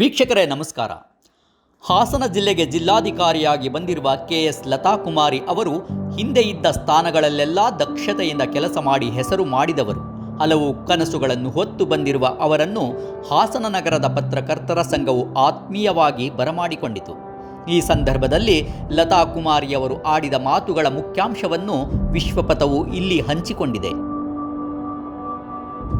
ವೀಕ್ಷಕರೇ, ನಮಸ್ಕಾರ. ಹಾಸನ ಜಿಲ್ಲೆಗೆ ಜಿಲ್ಲಾಧಿಕಾರಿಯಾಗಿ ಬಂದಿರುವ ಕೆ ಎಸ್ ಲತಾ ಕುಮಾರಿ ಅವರು ಹಿಂದೆ ಇದ್ದ ಸ್ಥಾನಗಳಲ್ಲೆಲ್ಲ ದಕ್ಷತೆಯಿಂದ ಕೆಲಸ ಮಾಡಿ ಹೆಸರು ಮಾಡಿದವರು. ಹಲವು ಕನಸುಗಳನ್ನು ಹೊತ್ತು ಬಂದಿರುವ ಅವರನ್ನು ಹಾಸನ ನಗರದ ಪತ್ರಕರ್ತರ ಸಂಘವು ಆತ್ಮೀಯವಾಗಿ ಬರಮಾಡಿಕೊಂಡಿತು. ಈ ಸಂದರ್ಭದಲ್ಲಿ ಲತಾ ಕುಮಾರಿಯವರು ಆಡಿದ ಮಾತುಗಳ ಮುಖ್ಯಾಂಶವನ್ನು ವಿಶ್ವಪಥವು ಇಲ್ಲಿ ಹಂಚಿಕೊಂಡಿದೆ.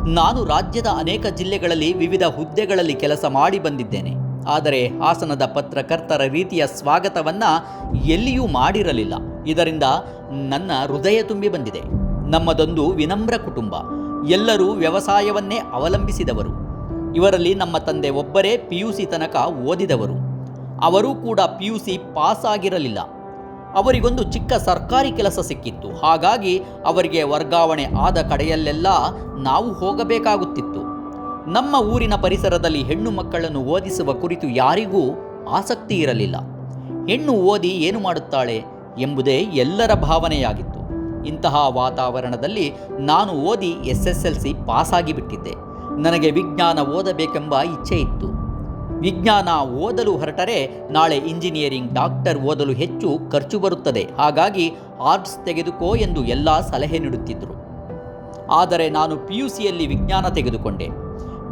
ನಾನು ರಾಜ್ಯದ ಅನೇಕ ಜಿಲ್ಲೆಗಳಲ್ಲಿ ವಿವಿಧ ಹುದ್ದೆಗಳಲ್ಲಿ ಕೆಲಸ ಮಾಡಿ ಬಂದಿದ್ದೇನೆ. ಆದರೆ ಹಾಸನದ ಪತ್ರಕರ್ತರ ರೀತಿಯ ಸ್ವಾಗತವನ್ನು ಎಲ್ಲಿಯೂ ಮಾಡಿರಲಿಲ್ಲ. ಇದರಿಂದ ನನ್ನ ಹೃದಯ ತುಂಬಿ ಬಂದಿದೆ. ನಮ್ಮದೊಂದು ವಿನಮ್ರ ಕುಟುಂಬ. ಎಲ್ಲರೂ ವ್ಯವಸಾಯವನ್ನೇ ಅವಲಂಬಿಸಿದವರು. ಇವರಲ್ಲಿ ನಮ್ಮ ತಂದೆ ಒಬ್ಬರೇ ಪಿ ಯು ಸಿ ತನಕ ಓದಿದವರು. ಅವರೂ ಕೂಡ ಪಿ ಯು ಸಿ ಪಾಸ್ ಆಗಿರಲಿಲ್ಲ. ಅವರಿಗೊಂದು ಚಿಕ್ಕ ಸರ್ಕಾರಿ ಕೆಲಸ ಸಿಕ್ಕಿತ್ತು. ಹಾಗಾಗಿ ಅವರಿಗೆ ವರ್ಗಾವಣೆ ಆದ ಕಡೆಯಲ್ಲೆಲ್ಲ ನಾವು ಹೋಗಬೇಕಾಗುತ್ತಿತ್ತು. ನಮ್ಮ ಊರಿನ ಪರಿಸರದಲ್ಲಿ ಹೆಣ್ಣು ಮಕ್ಕಳನ್ನು ಓದಿಸುವ ಕುರಿತು ಯಾರಿಗೂ ಆಸಕ್ತಿ ಇರಲಿಲ್ಲ. ಹೆಣ್ಣು ಓದಿ ಏನು ಮಾಡುತ್ತಾಳೆ ಎಂಬುದೇ ಎಲ್ಲರ ಭಾವನೆಯಾಗಿತ್ತು. ಇಂತಹ ವಾತಾವರಣದಲ್ಲಿ ನಾನು ಓದಿ ಎಸ್ ಎಸ್ ಎಲ್ ಸಿ ಪಾಸಾಗಿಬಿಟ್ಟಿದ್ದೆ. ನನಗೆ ವಿಜ್ಞಾನ ಓದಬೇಕೆಂಬ ಇಚ್ಛೆ ಇತ್ತು. ವಿಜ್ಞಾನ ಓದಲು ಹೊರಟರೆ ನಾಳೆ ಇಂಜಿನಿಯರಿಂಗ್, ಡಾಕ್ಟರ್ ಓದಲು ಹೆಚ್ಚು ಖರ್ಚು ಬರುತ್ತದೆ. ಹಾಗಾಗಿ ಆರ್ಟ್ಸ್ ತೆಗೆದುಕೋ ಎಂದು ಎಲ್ಲ ಸಲಹೆ ನೀಡುತ್ತಿದ್ದರು. ಆದರೆ ನಾನು ಪಿ ಯು ಸಿಯಲ್ಲಿ ವಿಜ್ಞಾನ ತೆಗೆದುಕೊಂಡೆ.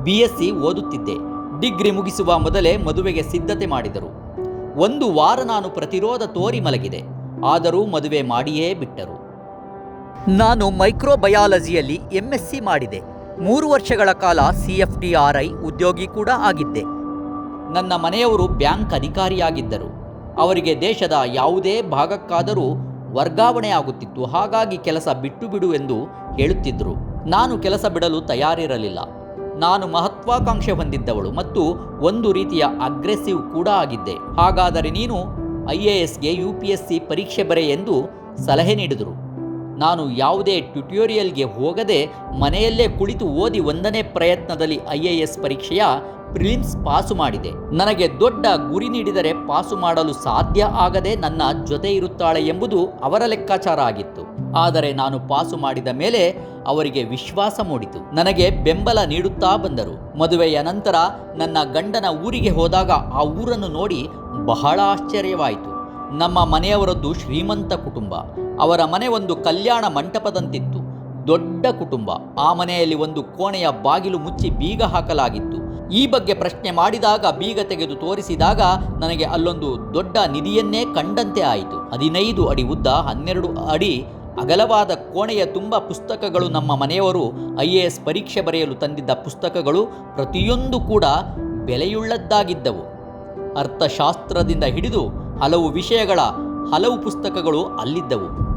ಬಿ ಎಸ್ ಸಿ ಓದುತ್ತಿದ್ದೆ. ಡಿಗ್ರಿ ಮುಗಿಸುವ ಮೊದಲೇ ಮದುವೆಗೆ ಸಿದ್ಧತೆ ಮಾಡಿದರು. ಒಂದು ವಾರ ನಾನು ಪ್ರತಿರೋಧ ತೋರಿ ಮಲಗಿದೆ. ಆದರೂ ಮದುವೆ ಮಾಡಿಯೇ ಬಿಟ್ಟರು. ನಾನು ಮೈಕ್ರೋಬಯಾಲಜಿಯಲ್ಲಿ ಎಂ ಎಸ್ ಸಿ ಮಾಡಿದೆ. ಮೂರು ವರ್ಷಗಳ ಕಾಲ C F T R I ಉದ್ಯೋಗಿ ಕೂಡ ಆಗಿದ್ದೆ. ನನ್ನ ಮನೆಯವರು ಬ್ಯಾಂಕ್ ಅಧಿಕಾರಿಯಾಗಿದ್ದರು. ಅವರಿಗೆ ದೇಶದ ಯಾವುದೇ ಭಾಗಕ್ಕಾದರೂ ವರ್ಗಾವಣೆ ಆಗುತ್ತಿತ್ತು. ಹಾಗಾಗಿ ಕೆಲಸ ಬಿಟ್ಟು ಬಿಡು ಎಂದು ಹೇಳುತ್ತಿದ್ದರು ನಾನು ಕೆಲಸ ಬಿಡಲು ತಯಾರಿರಲಿಲ್ಲ. ನಾನು ಮಹತ್ವಾಕಾಂಕ್ಷೆ ಹೊಂದಿದ್ದವಳು ಮತ್ತು ಒಂದು ರೀತಿಯ ಅಗ್ರೆಸಿವ್ ಕೂಡ ಆಗಿದ್ದೆ. ಹಾಗಾದರೆ ನೀನು ಐ ಎ ಎಸ್ಗೆ ಯು ಪಿ ಎಸ್ ಸಿ ಪರೀಕ್ಷೆ ಬರೆ ಎಂದು ಸಲಹೆ ನೀಡಿದರು. ನಾನು ಯಾವುದೇ ಟ್ಯುಟೋರಿಯಲ್ಗೆ ಹೋಗದೆ ಮನೆಯಲ್ಲೇ ಕುಳಿತು ಓದಿ ಒಂದನೇ ಪ್ರಯತ್ನದಲ್ಲಿ ಐ ಎ ಎಸ್ ಪರೀಕ್ಷೆಯ ಪ್ರಿಲಿಮ್ಸ್ ಪಾಸು ಮಾಡಿದೆ. ನನಗೆ ದೊಡ್ಡ ಗುರಿ ನೀಡಿದರೆ ಪಾಸು ಮಾಡಲು ಸಾಧ್ಯ ಆಗದೆ ನನ್ನ ಜೊತೆ ಇರುತ್ತಾಳೆ ಎಂಬುದು ಅವರ ಲೆಕ್ಕಾಚಾರ ಆಗಿತ್ತು. ಆದರೆ ನಾನು ಪಾಸು ಮಾಡಿದ ಮೇಲೆ ಅವರಿಗೆ ವಿಶ್ವಾಸ ಮೂಡಿತು. ನನಗೆ ಬೆಂಬಲ ನೀಡುತ್ತಾ ಬಂದರು. ಮದುವೆಯ ನಂತರ ನನ್ನ ಗಂಡನ ಊರಿಗೆ ಹೋದಾಗ ಆ ಊರನ್ನು ನೋಡಿ ಬಹಳ ಆಶ್ಚರ್ಯವಾಯಿತು. ನಮ್ಮ ಮನೆಯವರದ್ದು ಶ್ರೀಮಂತ ಕುಟುಂಬ. ಅವರ ಮನೆ ಒಂದು ಕಲ್ಯಾಣ ಮಂಟಪದಂತಿತ್ತು. ದೊಡ್ಡ ಕುಟುಂಬ. ಆ ಮನೆಯಲ್ಲಿ ಒಂದು ಕೋಣೆಯ ಬಾಗಿಲು ಮುಚ್ಚಿ ಬೀಗ ಹಾಕಲಾಗಿತ್ತು. ಈ ಬಗ್ಗೆ ಪ್ರಶ್ನೆ ಮಾಡಿದಾಗ, ಬೀಗ ತೆಗೆದು ತೋರಿಸಿದಾಗ ನನಗೆ ಅಲ್ಲೊಂದು ದೊಡ್ಡ ನಿಧಿಯನ್ನೇ ಕಂಡಂತೆ ಆಯಿತು. ಹದಿನೈದು ಅಡಿ ಉದ್ದ, ಹನ್ನೆರಡು ಅಡಿ ಅಗಲವಾದ ಕೋಣೆಯ ತುಂಬ ಪುಸ್ತಕಗಳು ನಮ್ಮ ಮನೆಯವರು ಐ ಎ ಎಸ್ ಪರೀಕ್ಷೆ ಬರೆಯಲು ತಂದಿದ್ದ ಪುಸ್ತಕಗಳು ಪ್ರತಿಯೊಂದು ಕೂಡ ಬೆಲೆಯುಳ್ಳದ್ದಾಗಿದ್ದವು. ಅರ್ಥಶಾಸ್ತ್ರದಿಂದ ಹಿಡಿದು ಹಲವು ವಿಷಯಗಳ ಹಲವು ಪುಸ್ತಕಗಳು ಅಲ್ಲಿದ್ದವು.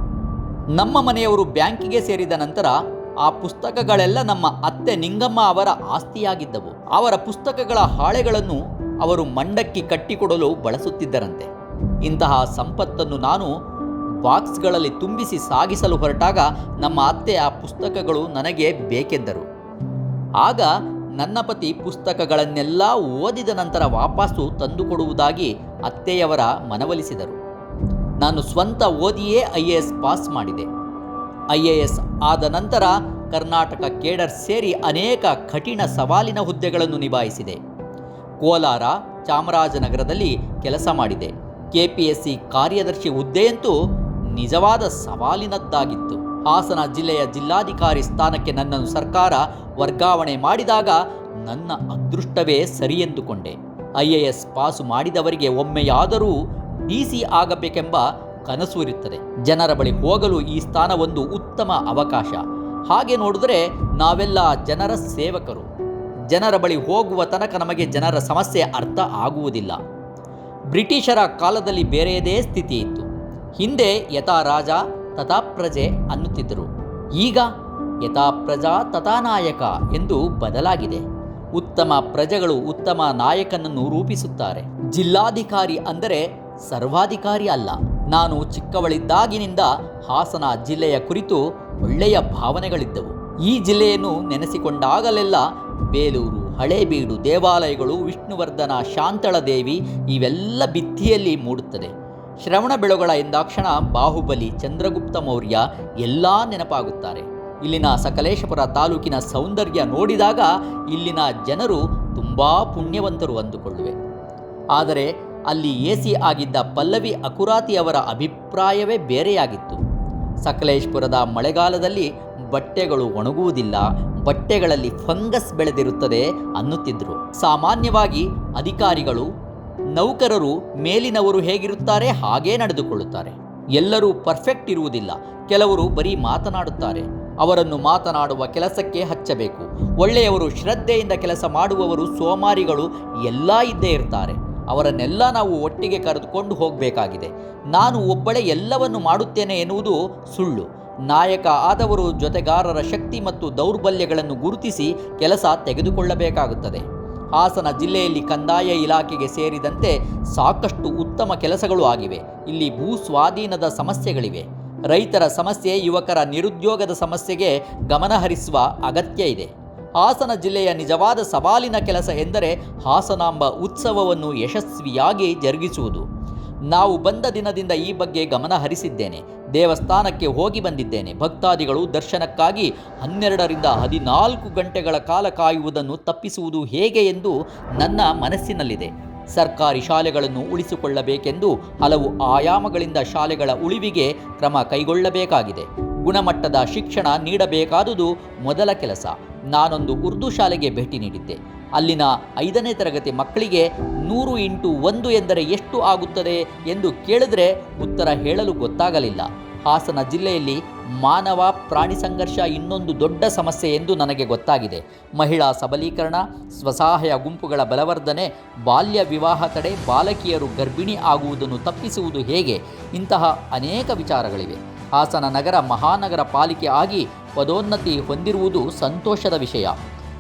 ನಮ್ಮ ಮನೆಯವರು ಬ್ಯಾಂಕಿಗೆ ಸೇರಿದ ನಂತರ ಆ ಪುಸ್ತಕಗಳೆಲ್ಲ ನಮ್ಮ ಅತ್ತೆ ನಿಂಗಮ್ಮ ಅವರ ಆಸ್ತಿಯಾಗಿದ್ದವು. ಅವರ ಪುಸ್ತಕಗಳ ಹಾಳೆಗಳನ್ನು ಅವರು ಮಂಡಕ್ಕಿ ಕಟ್ಟಿಕೊಡಲು ಬಳಸುತ್ತಿದ್ದರಂತೆ. ಇಂತಹ ಸಂಪತ್ತನ್ನು ನಾನು ಬಾಕ್ಸ್ಗಳಲ್ಲಿ ತುಂಬಿಸಿ ಸಾಗಿಸಲು ಹೊರಟಾಗ ನಮ್ಮ ಅತ್ತೆ ಆ ಪುಸ್ತಕಗಳು ನನಗೆ ಬೇಕೆಂದರು. ಆಗ ನನ್ನ ಪತಿ ಪುಸ್ತಕಗಳನ್ನೆಲ್ಲ ಓದಿದ ನಂತರ ವಾಪಸ್ಸು ತಂದುಕೊಡುವುದಾಗಿ ಅತ್ತೆಯವರ ಮನವೊಲಿಸಿದರು. ನಾನು ಸ್ವಂತ ಓದಿಯೇ ಐ ಎ ಎಸ್ ಪಾಸ್ ಮಾಡಿದೆ. ಐ ಎ ಎಸ್ ಆದ ನಂತರ ಕರ್ನಾಟಕ ಕೇಡರ್ ಸೇರಿ ಅನೇಕ ಕಠಿಣ ಸವಾಲಿನ ಹುದ್ದೆಗಳನ್ನು ನಿಭಾಯಿಸಿದೆ. ಕೋಲಾರ, ಚಾಮರಾಜನಗರದಲ್ಲಿ ಕೆಲಸ ಮಾಡಿದೆ. ಕೆ ಪಿ ಎಸ್ ಸಿ ಕಾರ್ಯದರ್ಶಿ ಹುದ್ದೆಯಂತೂ ನಿಜವಾದ ಸವಾಲಿನದ್ದಾಗಿತ್ತು. ಹಾಸನ ಜಿಲ್ಲೆಯ ಜಿಲ್ಲಾಧಿಕಾರಿ ಸ್ಥಾನಕ್ಕೆ ನನ್ನನ್ನು ಸರ್ಕಾರ ವರ್ಗಾವಣೆ ಮಾಡಿದಾಗ ನನ್ನ ಅದೃಷ್ಟವೇ ಸರಿ ಎಂದುಕೊಂಡೆ ಐ ಎ ಎಸ್ ಪಾಸು ಮಾಡಿದವರಿಗೆ ಒಮ್ಮೆಯಾದರೂ ಡಿ ಸಿ ಆಗಬೇಕೆಂಬ ಕನಸು ಇರುತ್ತದೆ. ಜನರ ಬಳಿ ಹೋಗಲು ಈ ಸ್ಥಾನ ಒಂದು ಉತ್ತಮ ಅವಕಾಶ. ಹಾಗೆ ನೋಡಿದರೆ ನಾವೆಲ್ಲ ಜನರ ಸೇವಕರು. ಜನರ ಬಳಿ ಹೋಗುವ ತನಕ ನಮಗೆ ಜನರ ಸಮಸ್ಯೆ ಅರ್ಥ ಆಗುವುದಿಲ್ಲ. ಬ್ರಿಟಿಷರ ಕಾಲದಲ್ಲಿ ಬೇರೆಯದೇ ಸ್ಥಿತಿ ಇತ್ತು ಹಿಂದೆ ಯಥಾ ರಾಜ ತಥಾ ಪ್ರಜೆ ಅನ್ನುತ್ತಿದ್ದರು. ಈಗ ಯಥಾ ಪ್ರಜಾ ತಥಾ ನಾಯಕ ಎಂದು ಬದಲಾಗಿದೆ. ಉತ್ತಮ ಪ್ರಜೆಗಳು ಉತ್ತಮ ನಾಯಕನನ್ನು ರೂಪಿಸುತ್ತಾರೆ. ಜಿಲ್ಲಾಧಿಕಾರಿ ಅಂದರೆ ಸರ್ವಾಧಿಕಾರಿ ಅಲ್ಲ. ನಾನು ಚಿಕ್ಕವಳಿದ್ದಾಗಿನಿಂದ ಹಾಸನ ಜಿಲ್ಲೆಯ ಕುರಿತು ಒಳ್ಳೆಯ ಭಾವನೆಗಳಿದ್ದವು. ಈ ಜಿಲ್ಲೆಯನ್ನು ನೆನೆಸಿಕೊಂಡಾಗಲೆಲ್ಲ ಬೇಲೂರು, ಹಳೇಬೀಡು ದೇವಾಲಯಗಳು ವಿಷ್ಣುವರ್ಧನ ಶಾಂತಳ ದೇವಿ ಇವೆಲ್ಲ ಭಿತ್ತಿಯಲ್ಲಿ ಮೂಡುತ್ತದೆ. ಶ್ರವಣ ಬೆಳಗೊಳ ಎಂದಾಕ್ಷಣ ಬಾಹುಬಲಿ ಚಂದ್ರಗುಪ್ತ ಮೌರ್ಯ ಎಲ್ಲ ನೆನಪಾಗುತ್ತಾರೆ. ಇಲ್ಲಿನ ಸಕಲೇಶಪುರ ತಾಲೂಕಿನ ಸೌಂದರ್ಯ ನೋಡಿದಾಗ ಇಲ್ಲಿನ ಜನರು ತುಂಬ ಪುಣ್ಯವಂತರು ಅಂದುಕೊಳ್ಳುವೆ. ಆದರೆ ಅಲ್ಲಿ ಎ ಆಗಿದ್ದ ಪಲ್ಲವಿ ಅಕುರಾತಿ ಅವರ ಅಭಿಪ್ರಾಯವೇ ಬೇರೆಯಾಗಿತ್ತು. ಸಕಲೇಶ್ಪುರದ ಮಳೆಗಾಲದಲ್ಲಿ ಬಟ್ಟೆಗಳು ಒಣಗುವುದಿಲ್ಲ, ಬಟ್ಟೆಗಳಲ್ಲಿ ಫಂಗಸ್ ಬೆಳೆದಿರುತ್ತದೆ ಅನ್ನುತ್ತಿದ್ದರು ಸಾಮಾನ್ಯವಾಗಿ ಅಧಿಕಾರಿಗಳು ನೌಕರರು ಮೇಲಿನವರು ಹೇಗಿರುತ್ತಾರೆ ಹಾಗೇ ನಡೆದುಕೊಳ್ಳುತ್ತಾರೆ. ಎಲ್ಲರೂ ಪರ್ಫೆಕ್ಟ್ ಇರುವುದಿಲ್ಲ. ಕೆಲವರು ಬರೀ ಮಾತನಾಡುತ್ತಾರೆ. ಅವರನ್ನು ಮಾತನಾಡುವ ಕೆಲಸಕ್ಕೆ ಹಚ್ಚಬೇಕು. ಒಳ್ಳೆಯವರು ಶ್ರದ್ಧೆಯಿಂದ ಕೆಲಸ ಮಾಡುವವರು ಸೋಮಾರಿಗಳು ಎಲ್ಲ ಇದ್ದೇ ಇರ್ತಾರೆ. ಅವರನ್ನೆಲ್ಲ ನಾವು ಒಟ್ಟಿಗೆ ಕರೆದುಕೊಂಡು ಹೋಗಬೇಕಾಗಿದೆ. ನಾನು ಒಬ್ಬಳೇ ಎಲ್ಲವನ್ನು ಮಾಡುತ್ತೇನೆ ಎನ್ನುವುದು ಸುಳ್ಳು. ನಾಯಕ ಆದವರು ಜೊತೆಗಾರರ ಶಕ್ತಿ ಮತ್ತು ದೌರ್ಬಲ್ಯಗಳನ್ನು ಗುರುತಿಸಿ ಕೆಲಸ ತೆಗೆದುಕೊಳ್ಳಬೇಕಾಗುತ್ತದೆ. ಹಾಸನ ಜಿಲ್ಲೆಯಲ್ಲಿ ಕಂದಾಯ ಇಲಾಖೆಗೆ ಸೇರಿದಂತೆ ಸಾಕಷ್ಟು ಉತ್ತಮ ಕೆಲಸಗಳು ಆಗಿವೆ. ಇಲ್ಲಿ ಭೂ ಸ್ವಾಧೀನದ ಸಮಸ್ಯೆಗಳಿವೆ. ರೈತರ ಸಮಸ್ಯೆ ಯುವಕರ ನಿರುದ್ಯೋಗದ ಸಮಸ್ಯೆಗೆ ಗಮನಹರಿಸುವ ಅಗತ್ಯ ಇದೆ. ಹಾಸನ ಜಿಲ್ಲೆಯ ನಿಜವಾದ ಸವಾಲಿನ ಕೆಲಸ ಎಂದರೆ ಹಾಸನಾಂಬ ಉತ್ಸವವನ್ನು ಯಶಸ್ವಿಯಾಗಿ ಜರುಗಿಸುವುದು. ನಾವು ಬಂದ ದಿನದಿಂದ ಈ ಬಗ್ಗೆ ಗಮನ ಹರಿಸಿದ್ದೇನೆ. ದೇವಸ್ಥಾನಕ್ಕೆ ಹೋಗಿ ಬಂದಿದ್ದೇನೆ. ಭಕ್ತಾದಿಗಳು ದರ್ಶನಕ್ಕಾಗಿ ಹನ್ನೆರಡರಿಂದ ಹದಿನಾಲ್ಕು ಗಂಟೆಗಳ ಕಾಲ ಕಾಯುವುದನ್ನು ತಪ್ಪಿಸುವುದು ಹೇಗೆ ಎಂದು ನನ್ನ ಮನಸ್ಸಿನಲ್ಲಿದೆ. ಸರ್ಕಾರಿ ಶಾಲೆಗಳನ್ನು ಉಳಿಸಿಕೊಳ್ಳಬೇಕೆಂದು ಹಲವು ಆಯಾಮಗಳಿಂದ ಶಾಲೆಗಳ ಉಳಿವಿಗೆ ಕ್ರಮ ಕೈಗೊಳ್ಳಬೇಕಾಗಿದೆ. ಗುಣಮಟ್ಟದ ಶಿಕ್ಷಣ ನೀಡಬೇಕಾದುದು ಮೊದಲ ಕೆಲಸ. ನಾನೊಂದು ಉರ್ದು ಶಾಲೆಗೆ ಭೇಟಿ ನೀಡಿದ್ದೆ. ಅಲ್ಲಿನ ಐದನೇ ತರಗತಿ ಮಕ್ಕಳಿಗೆ ನೂರು ಇಂಟು ಒಂದು ಎಂದರೆ ಎಷ್ಟು ಆಗುತ್ತದೆ ಎಂದು ಕೇಳಿದ್ರೆ ಉತ್ತರ ಹೇಳಲು ಗೊತ್ತಾಗಲಿಲ್ಲ. ಹಾಸನ ಜಿಲ್ಲೆಯಲ್ಲಿ ಮಾನವ ಪ್ರಾಣಿ ಸಂಘರ್ಷ ಇನ್ನೊಂದು ದೊಡ್ಡ ಸಮಸ್ಯೆ ಎಂದು ನನಗೆ ಗೊತ್ತಾಗಿದೆ. ಮಹಿಳಾ ಸಬಲೀಕರಣ, ಸ್ವಸಹಾಯ ಗುಂಪುಗಳ ಬಲವರ್ಧನೆ, ಬಾಲ್ಯ ವಿವಾಹ ತಡೆ, ಬಾಲಕಿಯರು ಗರ್ಭಿಣಿ ಆಗುವುದನ್ನು ತಪ್ಪಿಸುವುದು ಹೇಗೆ? ಇಂತಹ ಅನೇಕ ವಿಚಾರಗಳಿವೆ. ಹಾಸನ ನಗರ ಮಹಾನಗರ ಪಾಲಿಕೆ ಆಗಿ ಪದೋನ್ನತಿ ಹೊಂದಿರುವುದು ಸಂತೋಷದ ವಿಷಯ.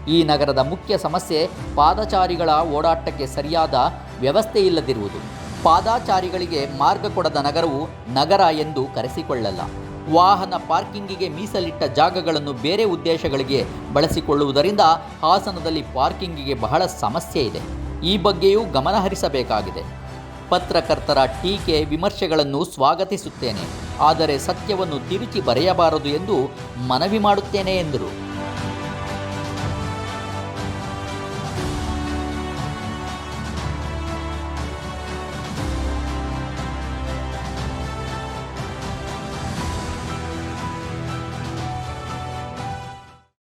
ಈ ನಗರದ ಮುಖ್ಯ ಸಮಸ್ಯೆ ಪಾದಚಾರಿಗಳ ಓಡಾಟಕ್ಕೆ ಸರಿಯಾದ ವ್ಯವಸ್ಥೆ ಇಲ್ಲದಿರುವುದು. ಪಾದಾಚಾರಿಗಳಿಗೆ ಮಾರ್ಗ ಕೊಡದ ನಗರವು ನಗರ ಎಂದು ಕರೆಸಿಕೊಳ್ಳಲ್ಲ. ವಾಹನ ಪಾರ್ಕಿಂಗಿಗೆ ಮೀಸಲಿಟ್ಟ ಜಾಗಗಳನ್ನು ಬೇರೆ ಉದ್ದೇಶಗಳಿಗೆ ಬಳಸಿಕೊಳ್ಳುವುದರಿಂದ ಹಾಸನದಲ್ಲಿ ಪಾರ್ಕಿಂಗಿಗೆ ಬಹಳ ಸಮಸ್ಯೆ ಇದೆ. ಈ ಬಗ್ಗೆಯೂ ಗಮನಹರಿಸಬೇಕಾಗಿದೆ ಪತ್ರಕರ್ತರ ಟೀಕೆ ವಿಮರ್ಶೆಗಳನ್ನು ಸ್ವಾಗತಿಸುತ್ತೇನೆ. ಆದರೆ ಸತ್ಯವನ್ನು ತಿರುಚಿ ಬರೆಯಬಾರದು ಎಂದು ಮನವಿ ಮಾಡುತ್ತೇನೆ ಎಂದರು.